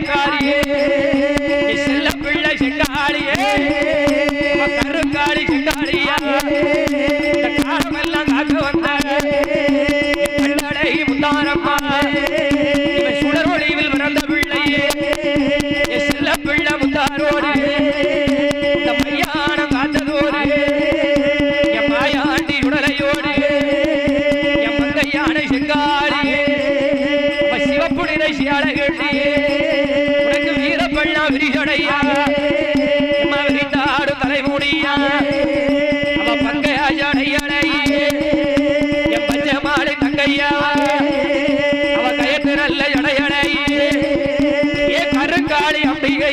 வேலைக்காரியே செல்ல பிள்ளை சிங்காரியே கருக்காரி சிங்காரியா காலமெல்லாம் காக்க வந்த பிள்ளை முத்தாரப்பா சுடரொழிவில் பிறந்த பிள்ளையே. செல்ல பிள்ளை முத்தாரோடு. மையான காத்ததோடு. என் மாயாண்டி உடலையோடு. என் மங்கையான சிங்காரியே சிவப்பு நிறை சியாடகள்லையே வெள்ள விரிசடையா மகி தாடு தலைமுடியா. அவ பங்கையா அடையடை என் பச்சை மாலை தங்கையா. அவ கயத்து நல்ல எடையடை ஏ கருங்காளி அப்படியே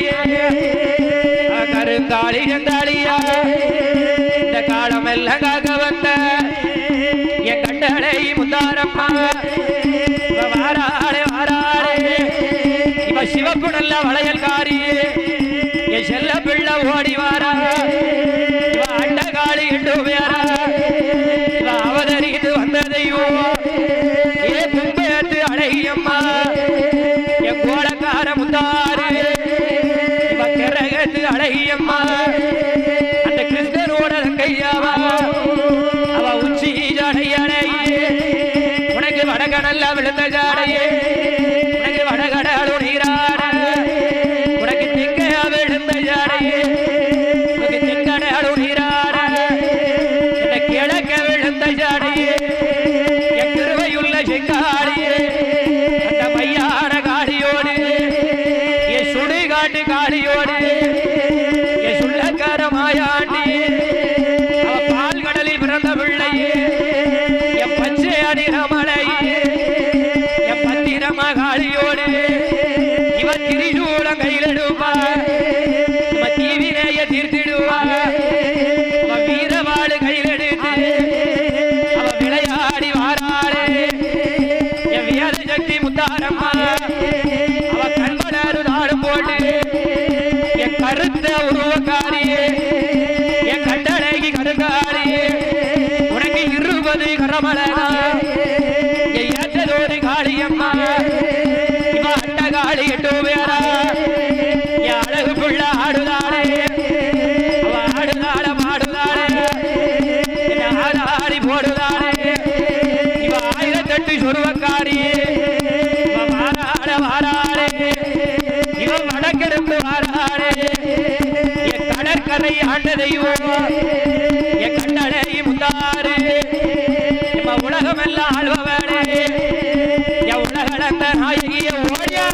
கருங்காளி என்றாளியா. இந்த காலம் எல்லாம் காக்க வந்த என் கண்டளை முந்தாரம்மா வாராளே வாராளே. இவ சிவப்பு நல்ல வளையல் ஓடிவாரா கொண்ட செங்காடியே அந்த பையான காடியோடு என் சுடுகாட்டு காடியோடு கருத்த உருவக்காரியே என் கட்டளைக்கு கருக்காரியே உனக்கு இருபது கரமலனா கண்ண தெய்வம் என் கண்ணடை முத்தாரு நம்ம உலகமெல்லாம் ஆழ்பவரே என் உலகளந்த நாயகிய ஓடியா.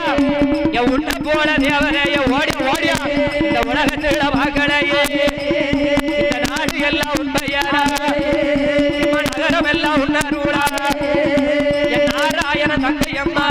என் உன்ன போல தேவரே ஓடி ஓடியா. இந்த உலகத்துல மகளையே இந்த நாடு எல்லாம் உண்மையாரா நகரம் எல்லாம் உன்னருடா என் நாராயண தங்கையம்மா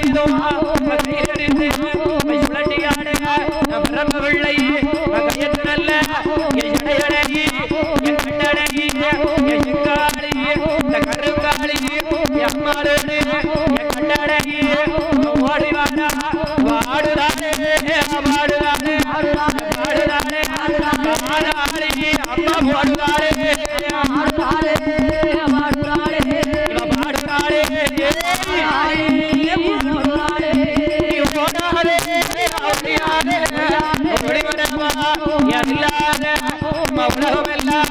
இதோ மத்திய பிரம்ம பிள்ளை Maulana, verdad.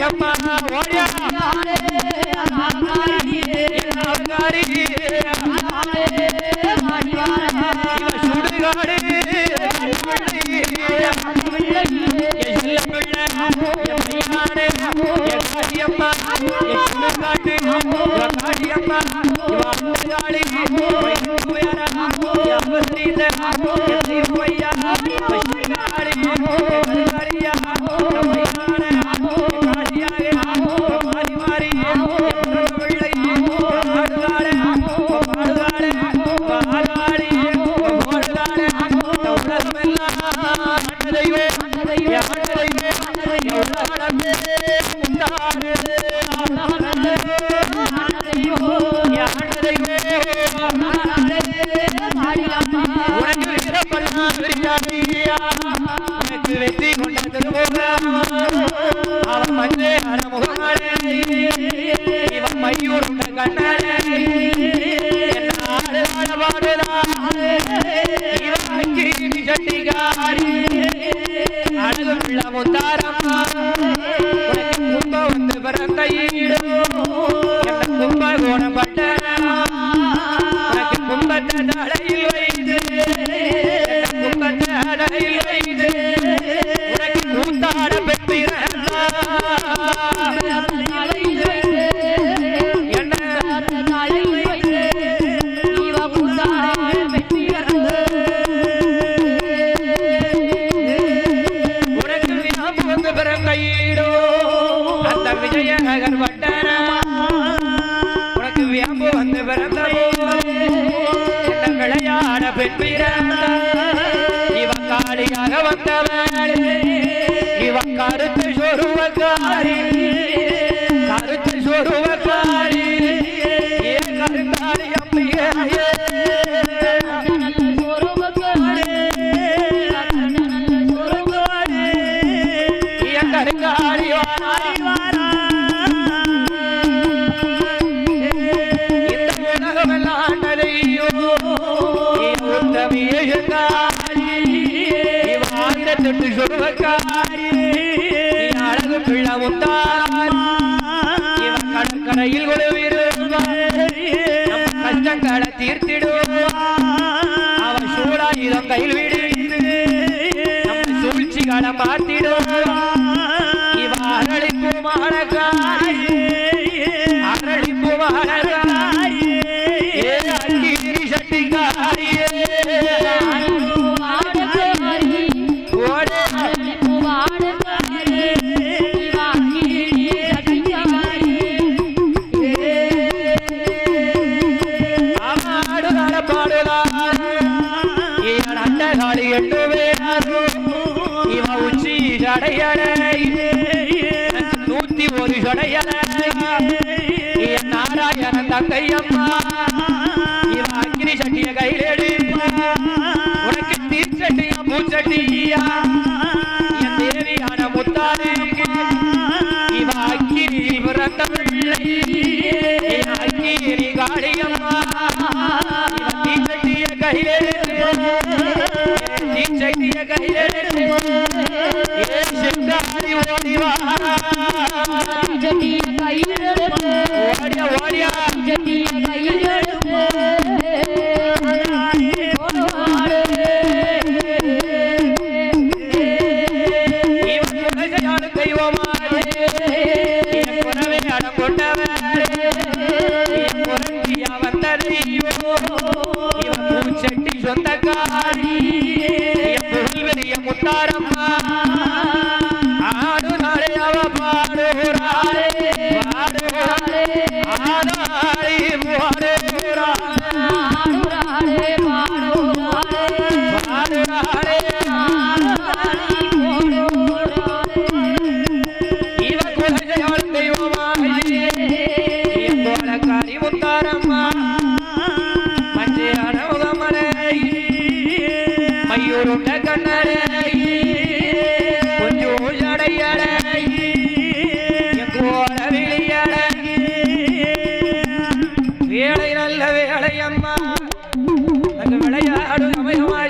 ಯಪ್ಪ la votaran பிறந்த இவன் காளியாக வந்தவன் சுரக்காரி வாழ்ந்த தொட்டு சுரக்காரி அழகு பிள்ளை முத்தார் கடற்கரையில் கஷ்டங்களை தீர்த்திடுவார் அவன் சூழாயுதம் கையில் விடுவித்து சூழ்ச்சிகளை பார்த்திடுவார் இவர்களை பூமானக்காரி உடையல என் நாராயணன் தங்கையம்மா அக்னி சட்டிய கையில் எடுப்பா. உனக்கு தீச்சட்டியா பூச்சட்டியா? என் தேவியான முத்தாருக்கு இவ அக்கிரியில் பிறந்த அக்கிரி காளியம்மா தீச்சட்டிய கையில் வேலை வேலையம்மா விளையாடும் அம்மா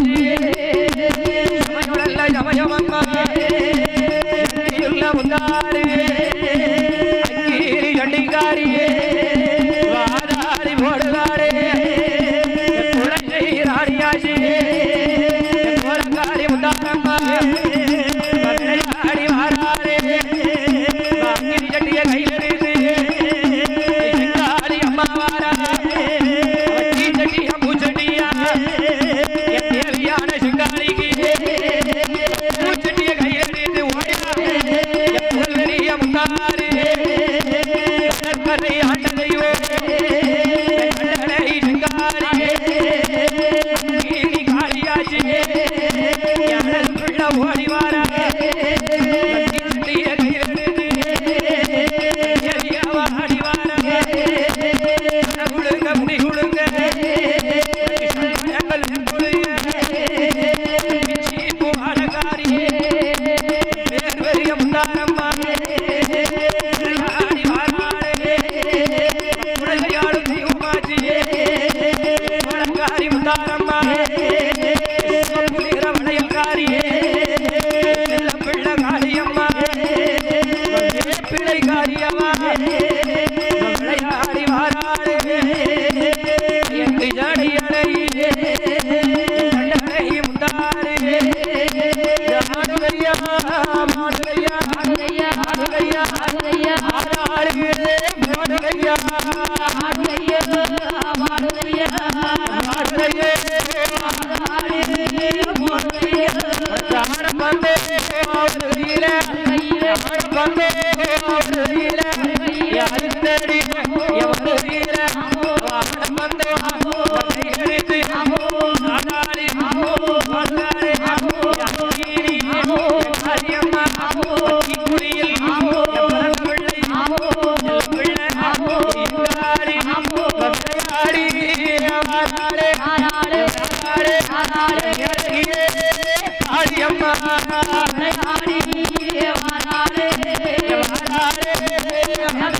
Gracias.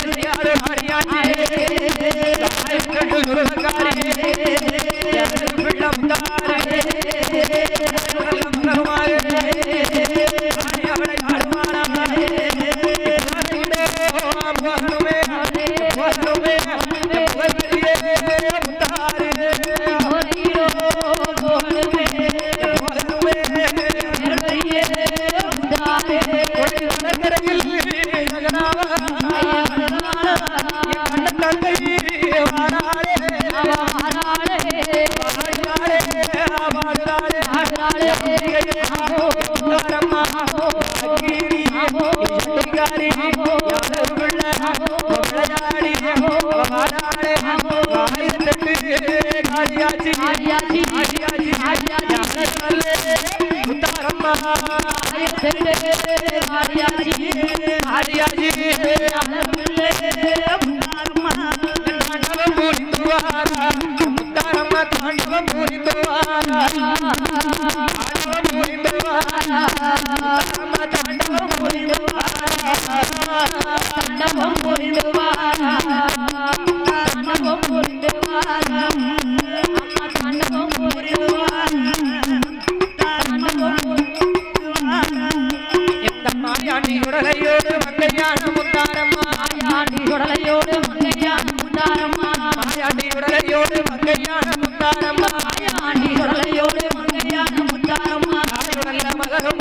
الكفار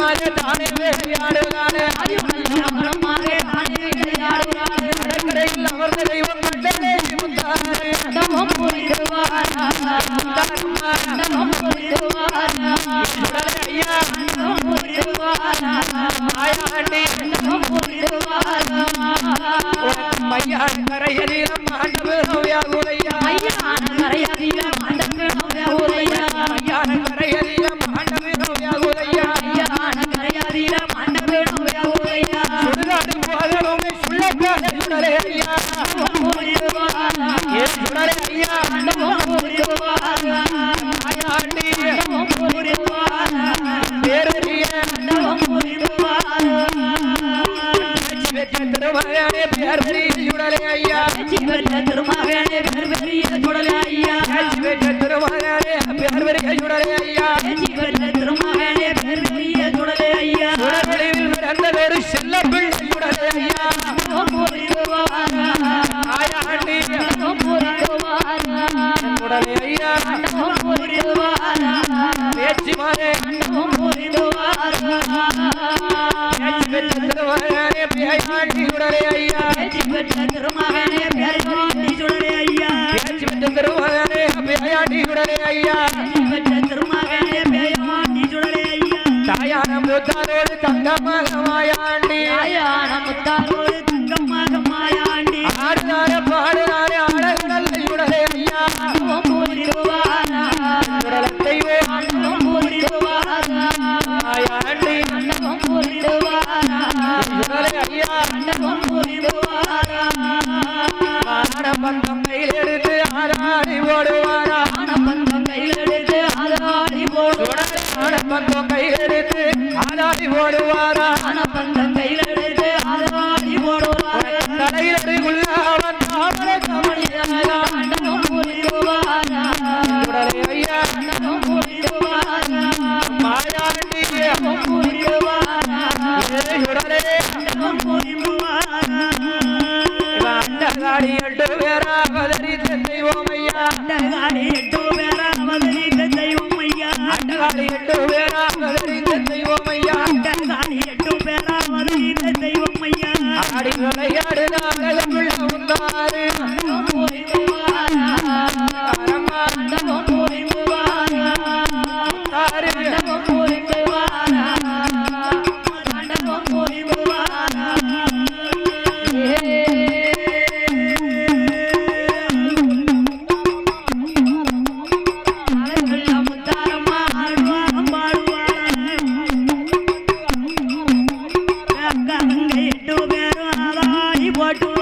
मारे धारे में प्यार। ஐயா திருமகனே பெருந்திய துடலே ஐயா. சுடர்களில் பிறந்த வேறு செல்ல பிள்ளை உடலே ஐயா ஆயாண்டி உடலே ஐயா. பேச்சு மாறே. பேச்சு பெற்ற திருமகனே ஐயா. பேச்சு பெற்ற திருமகன் பந்தம் கையில் எடுத்து ஆராடி ஓடுவாரா பந்தம் கையில் எடுத்து ஆராடி ஓடுவாரா பந்தம் கையில் எடுத்து ஆராடி ஓடுவாரா பந்தம் ಮಾಡಿಟ್ಟು రంగెట్టుగరు అలాయి బటు